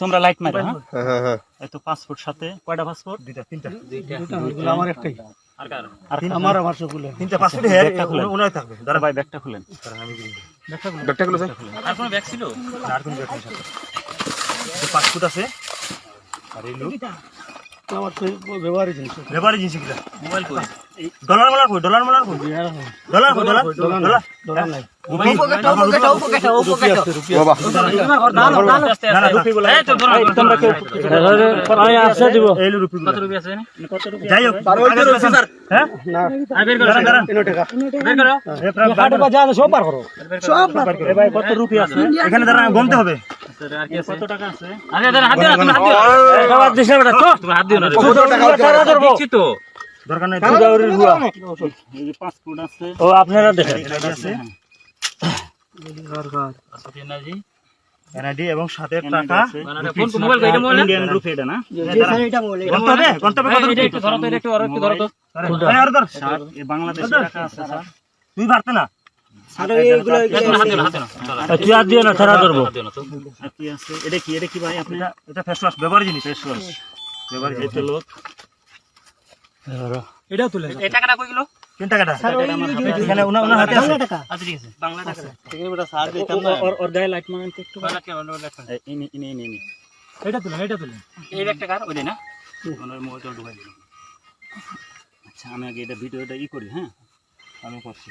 তোমরা লাইট মারো হ্যাঁ? হ্যাঁ হ্যাঁ হ্যাঁ। এই তো পাসপোর্ট সাথে কয়টা পাসপোর্ট দুইটা তিনটা। আমার একটাই। আমার আমার সবগুলো তিনটা পাসপোর্ট হেয়ার ব্যাগটা খুলেন। ওনাই থাকবে। দাদা ভাই ব্যাগটা খুলেন ব্যাগটা গুলো স্যার আর কোনো ব্যাগ ছিল? আর কোন ব্যাগ নেই। পাসপোর্ট আছে। আর এই লোক আমার তো ব্যবহারই জিনিস। লেবারি জিনিস মোবাইল কই? ডলার মালার কই ডলার মালার কই ডলার কই ডলার ডলার। ডলার নাই রুপি। বাবা না না রুপি গুলা এই তো ধরো তোমরা কেউ আছে দিব এই লো রুপি গুলা কত রুপি যাই হোক হ্যাঁ? না। বের করো দাঁড়ান দাঁড়ান। টাকা বের করো। এই প্রায় হাটে বা যা সব পার করো। ভাই কত রুপি আছে? এখানে দাঁড়ান গুনতে হবে। আর কি কত টাকা আছে? আরে দাঁড়া হাত দিও না তুমি হাত দিও। হাত দিও না কত টাকা দিচ্ছি তো দরকার নাই দাউরির বুয়া এই যে পাসপোর্ট আছে। ও আপনারা দেখেন। এনআইডি আছে এনআইডি এবং সাথে টাকা এটা ইন্ডিয়ান রুপি এটা না? এটা বলে হবে গুনতে হবে কত রুপি? একটু ধরো তো একটু আর একটু ধরো তো। আরে আর ধর। বাংলাদেশি টাকা আছে স্যার তুই পারতে না? এটা কি এটা কি ভাই আপনি? এটা এটা ফেস ওয়াশ ব্যবহার জিনিস। ফেস ওয়াশ ব্যবহার জিনিস। তো লোক এটা তুলে এই টাকাটা কই গেল? তিন টাকাটা? টাকাটা আমার হাতে আছে। এখানে ওনার ওনার হাতে আছে। টাকা। আচ্ছা ঠিক আছে বাংলা টাকা। ও- ওর ওর গায়ে লাইট মারেন একটু। বাংলা কে বাংলা টাকা ইনি ইনি ইনি ইনি এটা তুলে এটা তুলে। এই একটা কার? ওই না। ওনার মোবাইলটা ঢুকাই দিলাম। আচ্ছা আমি আগে এটা ভিডিওটা ই করি হ্যাঁ? আমি করছি।